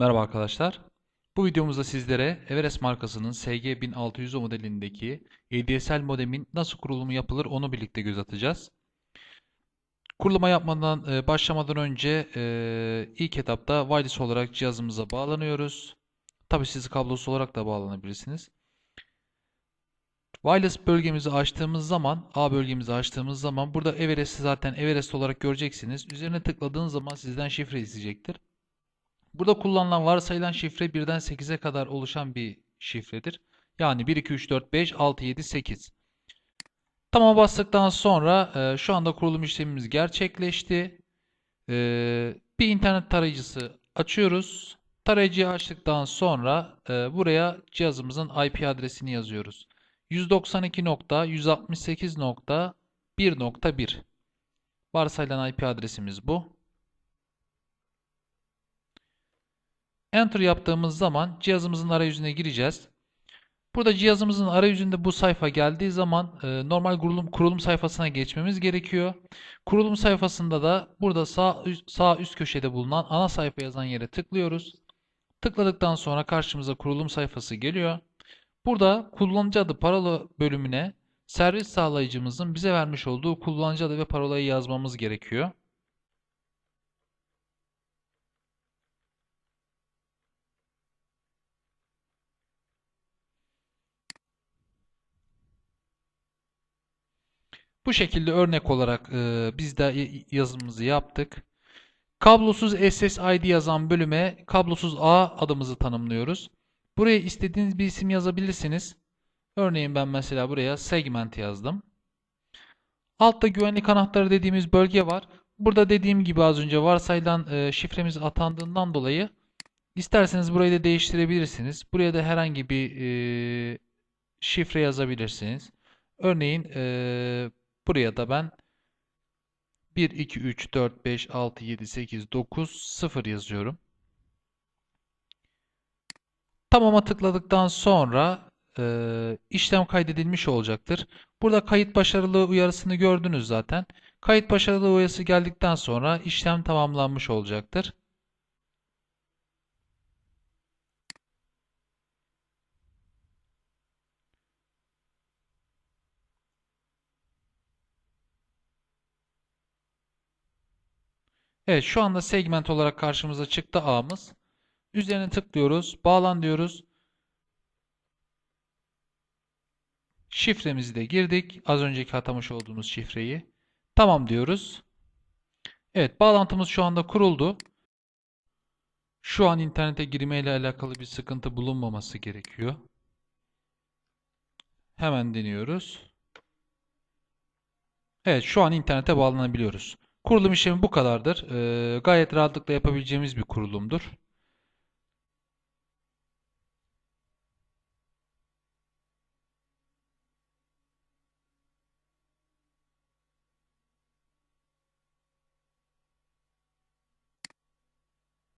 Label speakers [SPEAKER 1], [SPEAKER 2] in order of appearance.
[SPEAKER 1] Merhaba arkadaşlar. Bu videomuzda sizlere Everest markasının SG1600 modelindeki ADSL modemin nasıl kurulumu yapılır onu birlikte göz atacağız. Kuruluma yapmadan e, başlamadan önce e, ilk etapta wireless olarak cihazımıza bağlanıyoruz. Tabi siz kablosuz olarak da bağlanabilirsiniz. Wireless bölgemizi açtığımız zaman, A bölgemizi açtığımız zaman burada Everest'i zaten Everest olarak göreceksiniz. Üzerine tıkladığınız zaman sizden şifre isteyecektir. Burada kullanılan varsayılan şifre 1'den 8'e kadar oluşan bir şifredir. Yani 1, 2, 3, 4, 5, 6, 7, 8. Tamam bastıktan sonra e, şu anda kurulum işlemimiz gerçekleşti. E, bir internet tarayıcısı açıyoruz. Tarayıcıyı açtıktan sonra e, buraya cihazımızın IP adresini yazıyoruz. 192.168.1.1 Varsayılan IP adresimiz bu. Enter yaptığımız zaman cihazımızın arayüzüne gireceğiz. Burada cihazımızın arayüzünde bu sayfa geldiği zaman e, normal kurulum, kurulum sayfasına geçmemiz gerekiyor. Kurulum sayfasında da burada sağ, sağ üst köşede bulunan ana sayfa yazan yere tıklıyoruz. Tıkladıktan sonra karşımıza kurulum sayfası geliyor. Burada kullanıcı adı parola bölümüne servis sağlayıcımızın bize vermiş olduğu kullanıcı adı ve parolayı yazmamız gerekiyor. Bu şekilde örnek olarak e, biz de yazımızı yaptık. Kablosuz SSID yazan bölüme kablosuz A adımızı tanımlıyoruz. Buraya istediğiniz bir isim yazabilirsiniz. Örneğin ben mesela buraya segment yazdım. Altta güvenlik anahtarı dediğimiz bölge var. Burada dediğim gibi az önce varsayılan e, şifremiz atandığından dolayı isterseniz burayı da değiştirebilirsiniz. Buraya da herhangi bir e, şifre yazabilirsiniz. Örneğin e, Buraya da ben 1, 2, 3, 4, 5, 6, 7, 8, 9, 0 yazıyorum. Tamam'a tıkladıktan sonra e, işlem kaydedilmiş olacaktır. Burada kayıt başarılı uyarısını gördünüz zaten. Kayıt başarılı uyarısı geldikten sonra işlem tamamlanmış olacaktır. Evet şu anda segment olarak karşımıza çıktı ağımız. Üzerine tıklıyoruz. Bağlan diyoruz. Şifremizi de girdik. Az önceki atamış olduğumuz şifreyi. Tamam diyoruz. Evet bağlantımız şu anda kuruldu. Şu an internete girmeyle alakalı bir sıkıntı bulunmaması gerekiyor. Hemen deniyoruz. Evet şu an internete bağlanabiliyoruz. Kurulum işlemi bu kadardır. Ee, gayet rahatlıkla yapabileceğimiz bir kurulumdur.